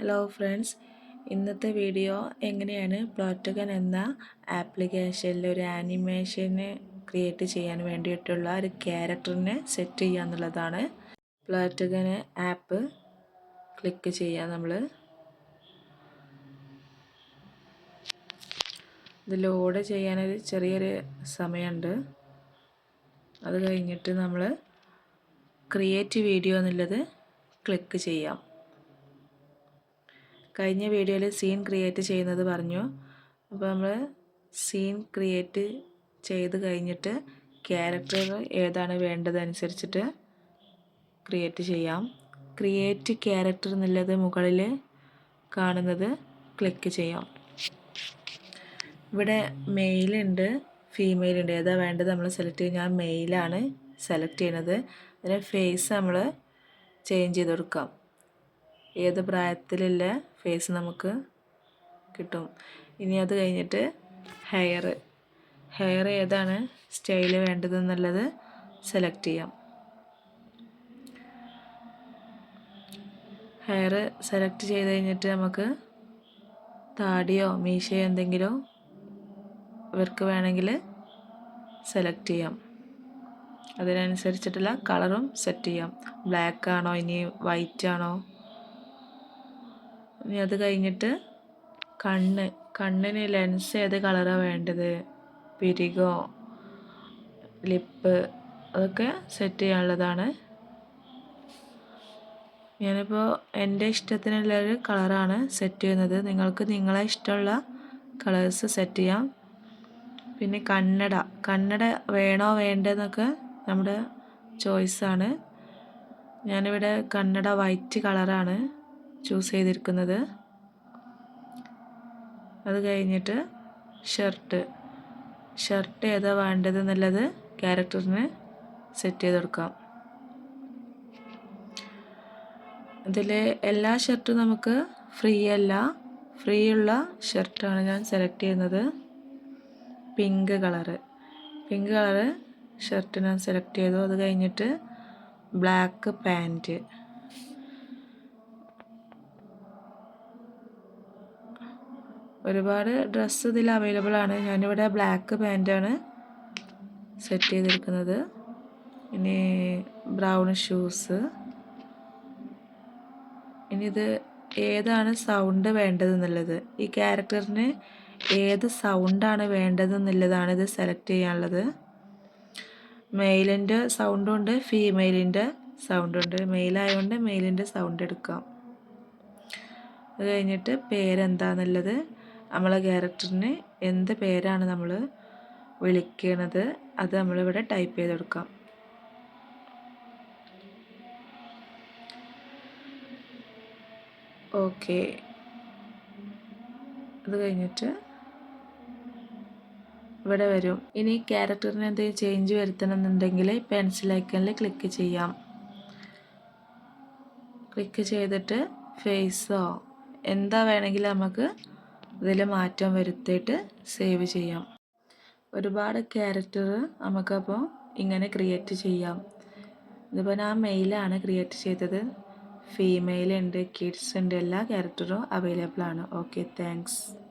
Hello friends ഇന്നത്തെ video എങ്ങനെയാണ് പ്ലോറ്റുകൻ എന്ന ആപ്ലിക്കേഷനിൽ ഒരു ആനിമേഷന് ക്രിയേറ്റ് ചെയ്യാൻ വേണ്ടിയിട്ടുള്ള ഒരു ക്യാരക്ടറിനെ സെറ്റ് ചെയ്യുക എന്നുള്ളതാണ് പ്ലോറ്റുകൻ ആപ്പ് ക്ലിക്ക് ചെയ്യുക നമ്മൾ ഇത് ലോഡ് ചെയ്യാനൊരു ചെറിയൊരു സമയമുണ്ട്. അത് കഴിഞ്ഞിട്ട് നമ്മൾ ക്രിയേറ്റ് വീഡിയോ എന്നുള്ളത് ക്ലിക്ക് ചെയ്യാം. കഴിഞ്ഞ വീഡിയോയിൽ സീൻ ക്രിയേറ്റ് ചെയ്യുന്നത് പറഞ്ഞു. അപ്പോൾ നമ്മൾ സീൻ ക്രിയേറ്റ് ചെയ്ത് കഴിഞ്ഞിട്ട് ക്യാരക്ടർ ഏതാണ് വേണ്ടതനുസരിച്ചിട്ട് ക്രിയേറ്റ് ചെയ്യാം. ക്രിയേറ്റ് ക്യാരക്ടർ എന്നുള്ളത് മുകളിൽ കാണുന്നത് ക്ലിക്ക് ചെയ്യാം. ഇവിടെ മെയിലുണ്ട് ഫീമെയിൽ ഉണ്ട്. ഏതാ വേണ്ടത് നമ്മൾ സെലക്ട് ചെയ്യും ഞാൻ മെയിലാണ് സെലക്ട് ചെയ്യുന്നത്. അതിന് ഫേസ് നമ്മൾ ചേഞ്ച് ചെയ്ത് കൊടുക്കാം. ഏത് പ്രായത്തിലുള്ള ഫേസ് നമുക്ക് കിട്ടും. ഇനി അത് കഴിഞ്ഞിട്ട് ഹെയർ ഹെയർ ഏതാണ് സ്റ്റൈൽ വേണ്ടതെന്നുള്ളത് സെലക്ട് ചെയ്യാം. ഹെയർ സെലക്ട് ചെയ്ത് കഴിഞ്ഞിട്ട് നമുക്ക് താടിയോ മീശയോ എന്തെങ്കിലും ഇവർക്ക് വേണമെങ്കിൽ സെലക്ട് ചെയ്യാം. അതിനനുസരിച്ചിട്ടുള്ള കളറും സെറ്റ് ചെയ്യാം. ബ്ലാക്ക് ആണോ ഇനി വൈറ്റ് ആണോ? ഇനി അത് കഴിഞ്ഞിട്ട് കണ്ണ് കണ്ണിന് ലെൻസ് ഏത് കളറാണ് വേണ്ടത്? പിരികോ ലിപ്പ് അതൊക്കെ സെറ്റ് ചെയ്യാനുള്ളതാണ്. ഞാനിപ്പോൾ എന്റെ ഇഷ്ടത്തിനുള്ളൊരു കളറാണ് സെറ്റ് ചെയ്യുന്നത്. നിങ്ങൾക്ക് നിങ്ങളെ ഇഷ്ടമുള്ള കളേഴ്സ് സെറ്റ് ചെയ്യാം. പിന്നെ കണ്ണട കണ്ണട വേണോ വേണ്ടെന്നൊക്കെ നമ്മുടെ ചോയ്സാണ് ഞാനിവിടെ കണ്ണട വൈറ്റ് കളറാണ് ചൂസ് ചെയ്തിരിക്കുന്നത്. അത് കഴിഞ്ഞിട്ട് ഷർട്ട് ഷർട്ട് ഏതാ വേണ്ടത് എന്നുള്ളത് ക്യാരക്ടറിന് സെറ്റ് ചെയ്ത് കൊടുക്കാം. ഇതിൽ എല്ലാ ഷർട്ടും നമുക്ക് ഫ്രീ അല്ല. ഫ്രീ ഉള്ള ഷർട്ടാണ് ഞാൻ സെലക്ട് ചെയ്യുന്നത്. Pink colour pink colour shirt ഞാൻ സെലക്ട് ചെയ്തു. അത് കഴിഞ്ഞിട്ട് ബ്ലാക്ക് പാന്റ് ഒരുപാട് ഡ്രസ്സ് ഇതിൽ അവൈലബിൾ ആണ്. ഞാനിവിടെ ബ്ലാക്ക് പാന്റാണ് സെറ്റ് ചെയ്തിരിക്കുന്നത്. ഇനി ബ്രൗൺ ഷൂസ് ഇനി ഇത് ഏതാണ് സൗണ്ട് വേണ്ടതെന്നുള്ളത്? ഈ ക്യാരക്ടറിന് ഏത് സൗണ്ടാണ് വേണ്ടതെന്നുള്ളതാണ് ഇത് സെലക്ട് ചെയ്യാനുള്ളത്. മെയിലിന്റെ സൗണ്ടും ഉണ്ട് ഫീമെയിലിന്റെ സൗണ്ടും ഉണ്ട്. മെയിലായതുകൊണ്ട് മെയിലിന്റെ സൗണ്ട് എടുക്കാം. അത് കഴിഞ്ഞിട്ട് പേരെന്താണെന്നുള്ളത് നമ്മളെ ക്യാരക്ടറിന് എന്ത് പേരാണ് നമ്മൾ വിളിക്കണത് അത് നമ്മളിവിടെ ടൈപ്പ് ചെയ്ത് കൊടുക്കാം. ഓക്കെ അത് കഴിഞ്ഞിട്ട് ഇവിടെ വരും. ഇനി ക്യാരക്ടറിന് എന്തെങ്കിലും ചേഞ്ച് വരുത്തണമെന്നുണ്ടെങ്കിൽ പെൻസിൽ ഐക്കണിൽ ക്ലിക്ക് ചെയ്യാം. ക്ലിക്ക് ചെയ്തിട്ട് ഫേസോ എന്താ വേണമെങ്കിൽ നമുക്ക് ഇതിൽ മാറ്റം വരുത്തിയിട്ട് സേവ് ചെയ്യാം. ഒരുപാട് ക്യാരക്ടർ നമുക്കപ്പോൾ ഇങ്ങനെ ക്രിയേറ്റ് ചെയ്യാം. ഇതിപ്പോൾ ഞാൻ മെയിലാണ് ക്രിയേറ്റ് ചെയ്തത്. ഫീമെയിൽ ഉണ്ട് കിഡ്സ് ഉണ്ട് എല്ലാ ക്യാരക്ടറും അവൈലബിൾ ആണ്. Okay thanks